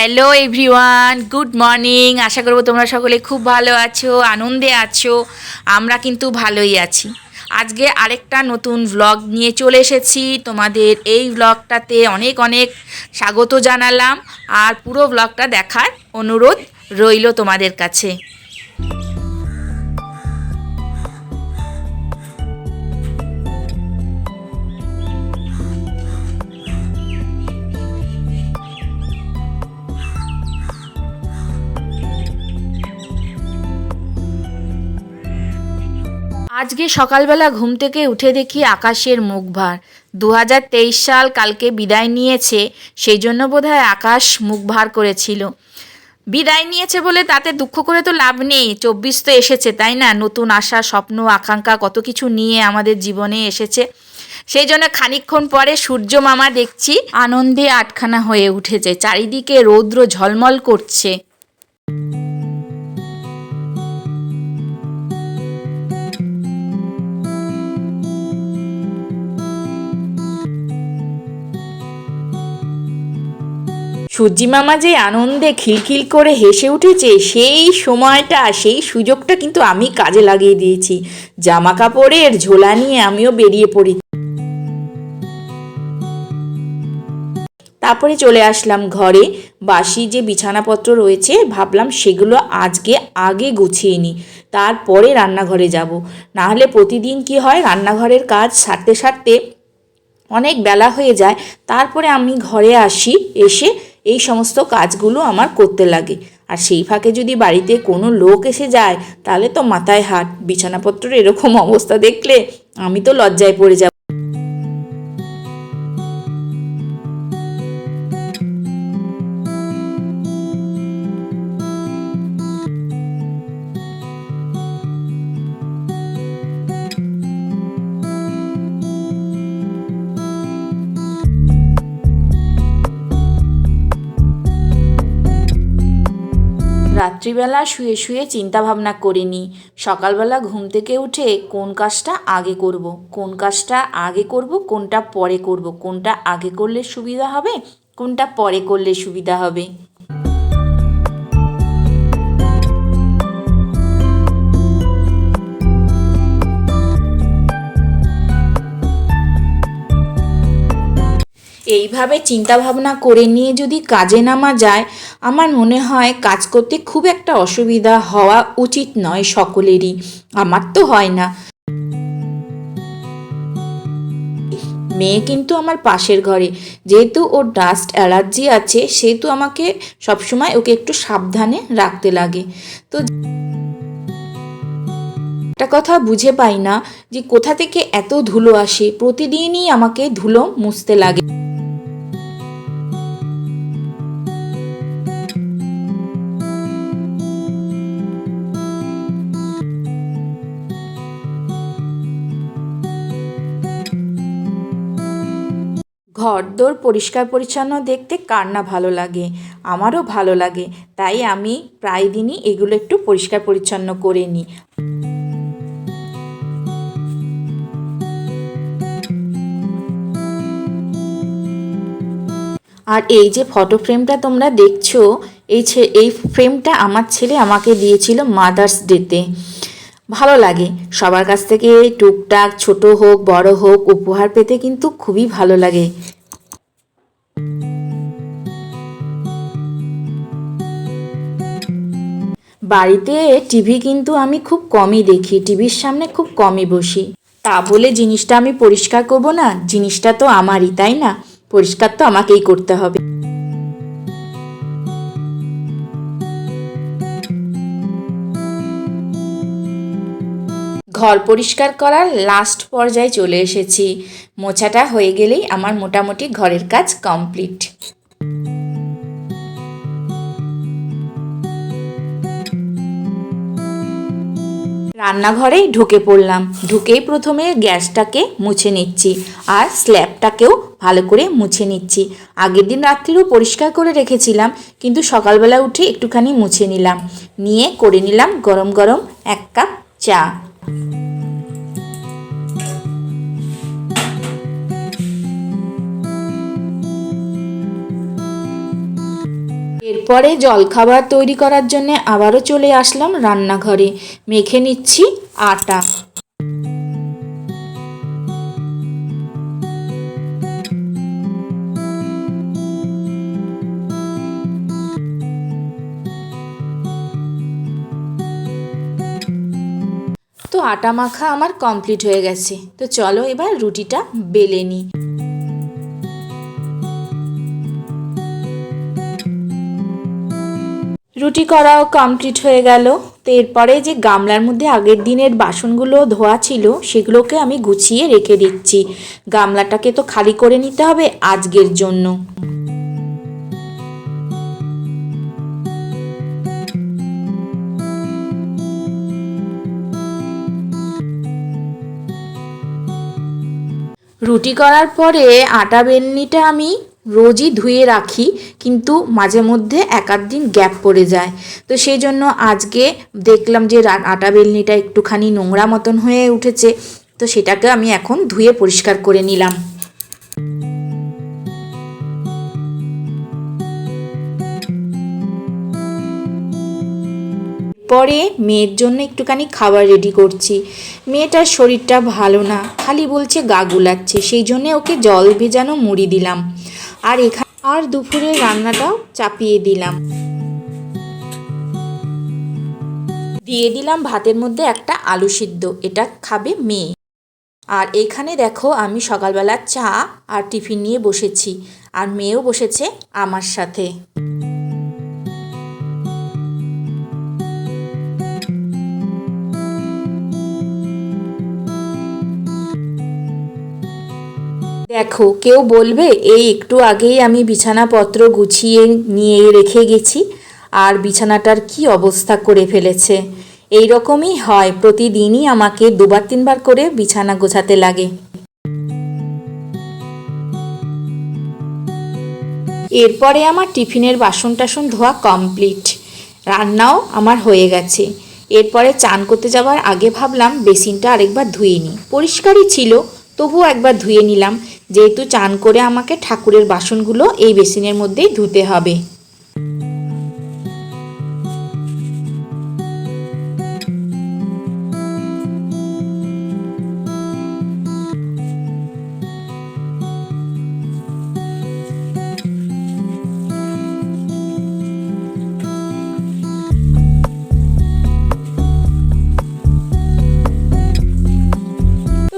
Hello everyone good morning আশা করব তোমরা সকলে খুব ভালো আছো, আনন্দে আছো। আমরা কিন্তু ভালোই আছি। আজকে আরেকটা নতুন ব্লগ নিয়ে চলে এসেছি। তোমাদের এই ব্লগটাতে অনেক অনেক স্বাগত জানালাম। আর পুরো ব্লগটা দেখার অনুরোধ রইল তোমাদের কাছে। আজকে সকালবেলা ঘুম থেকে উঠে দেখি আকাশের মুখ ভার দু হাজার তেইশ সাল কালকে বিদায় নিয়েছে, সেই জন্য বোধহয় আকাশ মুখ ভার করেছিল। বিদায় নিয়েছে বলে তাতে দুঃখ করে তো লাভ নেই, চব্বিশ তো এসেছে, তাই না? নতুন আশা, স্বপ্ন, আকাঙ্ক্ষা, কত কিছু নিয়ে আমাদের জীবনে এসেছে। সেই জন্য খানিকক্ষণ পরে সূর্য মামা দেখছি আনন্দে আটখানা হয়ে উঠেছে, চারিদিকে রৌদ্র ঝলমল করছে। সূর্যি মামা যে আনন্দে খিলখিল করে হেসে উঠেছে, সেই সময়টা, সেই সুযোগটা কিন্তু আমি কাজে লাগিয়ে দিয়েছি। জামা কাপড়ের ঝোলা নিয়ে আমিও বেরিয়ে পড়ি। তারপরে চলে আসলাম ঘরে। বাসি যে বিছানাপত্র রয়েছে, ভাবলাম সেগুলো আজকে আগে গুছিয়ে নিই। তারপরে রান্নাঘরে যাব। নাহলে প্রতিদিন কি হয়, রান্নাঘরের কাজ সারতে সারতে অনেক বেলা হয়ে যায়। তারপরে আমি ঘরে আসি, এসে এই সমস্ত কাজগুলো আমার করতে লাগে। আর সেই ফাঁকে যদি বাড়িতে কোনো লোক এসে যায়, তাহলে তো মাথায় হাট বিছানাপত্রের এরকম অবস্থা দেখলে আমি তো লজ্জায় পড়ে যাব। রাত্রিবেলা শুয়ে শুয়ে চিন্তা ভাবনা নিই সকালবেলা ঘুম থেকে উঠে কোন কাজটা আগে করব। কোন কাজটা আগে করব, কোনটা পরে করব। কোনটা আগে করলে সুবিধা হবে, কোনটা পরে করলে সুবিধা হবে এইভাবে চিন্তা ভাবনা করে নিয়ে যদি কাজে নামা যায়, আমার মনে হয় কাজ করতে খুব একটা অসুবিধা হওয়া উচিত নয় সকলেরই। আমার তো হয় না। মেয়ে কিন্তু আমার পাশের ঘরে। যেহেতু ওর ডাস্ট অ্যালার্জি আছে, সেহেতু আমাকে সবসময় ওকে একটু সাবধানে রাখতে লাগে। তো একটা কথা বুঝে পাই না যে কোথা থেকে এত ধুলো আসে। প্রতিদিনই আমাকে ধুলো মুছতে লাগে। ঘরদোর পরিষ্কার পরিচ্ছন্ন দেখতে কার না ভালো লাগে? আমারও ভালো লাগে। তাই আমি প্রায় দিনই এগুলো একটু পরিষ্কার পরিচ্ছন্ন করে নিই। আর এই যে ফটো ফ্রেমটা তোমরা দেখছ, এই এই ফ্রেমটা আমার ছেলে আমাকে দিয়েছিল মাদার্স ডেতে ভালো লাগে। সবার কাছ থেকে টুকটাক ছোট হোক, বড় হোক, উপহার পেতে কিন্তু খুবই ভালো লাগে। বাড়িতে টিভি কিন্তু আমি খুব কমই দেখি, টিভির সামনে খুব কমই বসি। তা বলে জিনিসটা আমি পরিষ্কার করব না? জিনিসটা তো আমারই, তাই না? পরিষ্কার তো আমাকেই করতে হবে। ঘর পরিষ্কার করার লাস্ট পর্যায়ে চলে এসেছি। মোছাটা হয়ে গেলেই আমার মোটামুটি ঘরের কাজ কমপ্লিট রান্নাঘরেই ঢুকে পড়লাম। ঢুকেই প্রথমে গ্যাসটাকে মুছে নিচ্ছি আর স্ল্যাবটাকেও ভালো করে মুছে নিচ্ছি। আগের দিন রাত্রিরও পরিষ্কার করে রেখেছিলাম, কিন্তু সকালবেলা উঠে একটুখানি মুছে নিলাম। নিয়ে করে নিলাম গরম গরম এক কাপ চা। এরপরে জলখাবার তৈরি করার জন্য আবারও চলে আসলাম রান্নাঘরে। মেখে নিচ্ছি আটা। তো আটা মাখা আমার কমপ্লিট হয়ে গেছে। তো চলো এবার রুটিটা বেলে নিই। রুটি করাও কমপ্লিট হয়ে গেল। তো এরপরে যে গামলার মধ্যে আগের দিনের বাসনগুলো ধোয়া ছিল, সেগুলোকে আমি গুছিয়ে রেখে দিচ্ছি। গামলাটাকে তো খালি করে নিতে হবে আজকের জন্য। রুটি করার পরে আটা বেলনিটা আমি রোজই ধুয়ে রাখি, কিন্তু মাঝে মধ্যে এক আধ দিন গ্যাপ পড়ে যায়। তো সেই জন্য আজকে দেখলাম যে আটা বেলনিটা একটুখানি নোংরা মতন হয়ে উঠেছে, তো সেটাকে আমি এখন ধুয়ে পরিষ্কার করে নিলাম। পরে মেয়ের জন্য একটুখানি খাবার রেডি করছি। মেয়েটার শরীরটা ভালো না, খালি বলছে গা গুলাচ্ছে, সেই জন্যে ওকে জল ভেজানো মুড়ি দিলাম। আর এখানে আর দুপুরে রান্নাটাও চাপিয়ে দিলাম। দিয়ে দিলাম ভাতের মধ্যে একটা আলু সিদ্ধ, এটা খাবে মেয়ে। আর এখানে দেখো আমি সকালবেলা চা আর টিফিন নিয়ে বসেছি, আর মেয়েও বসেছে আমার সাথে। দেখো, কেউ বলবে, এই একটু আগেই আমি বিছানাপত্র গুছিয়ে নিয়ে রেখে গেছি, আর বিছানাটার কি অবস্থা করে ফেলেছে? এই রকমই হয়, প্রতিদিনই আমাকে দুবার, তিনবার করে বিছানা গোছাতে লাগে। এরপরে আমার টিফিনের বাসন টাসন ধোয়া কমপ্লিট। রান্নাও আমার হয়ে গেছে। এরপরে চান করতে যাওয়ার আগে ভাবলাম, বেসিনটা আরেকবার ধুয়ে নিই। পরিষ্কারই ছিল, তবুও একবার ধুয়ে নিলাম। যেহেতু চান করে আমাকে ঠাকুরের বাসনগুলো এই বেসিনের মধ্যেই ধুতে হবে।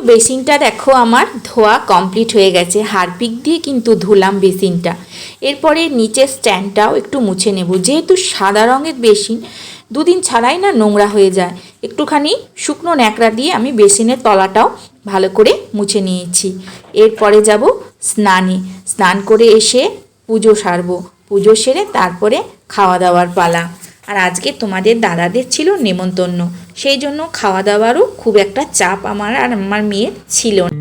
বেসিনটা দেখো আমার ধোয়া কমপ্লিট হয়ে গেছে। হারপিক দিয়ে কিন্তু ধুলাম বেসিনটা। এরপরে নিচের স্ট্যান্ডটাও একটু মুছে নেব। যেহেতু সাদা রঙের বেসিন, দুদিন ছাড়াই না নোংরা হয়ে যায়। একটুখানি শুকনো ন্যাকড়া দিয়ে আমি বেসিনের তলাটাও ভালো করে মুছে নিয়েছি। এরপরে যাব স্নানে। স্নান করে এসে পুজো সারবো। পুজো সেরে তারপরে খাওয়া দাওয়ার পালা। আর আজকে তোমাদের দাদাদের ছিল নেমন্তন্ন। সেই জন্য খাওয়া দাওয়ারও খুব একটা চাপ আমার আর আমার মেয়ের ছিল না।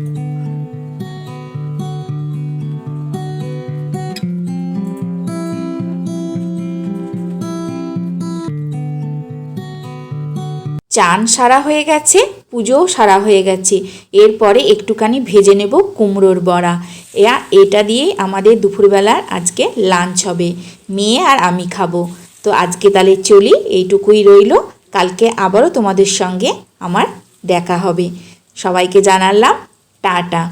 চান সারা হয়ে গেছে, পুজোও সারা হয়ে গেছে। এরপরে একটুখানি ভেজে নেব কুমড়োর বড়া। এটা দিয়েই আমাদের দুপুরবেলার আজকে লাঞ্চ হবে। মেয়ে আর আমি খাব। তো আজকে তাহলে চলি, এইটুকুই রইল। কালকে আবারও তোমাদের সঙ্গে আমার দেখা হবে। সবাইকে জানালাম, টাটা।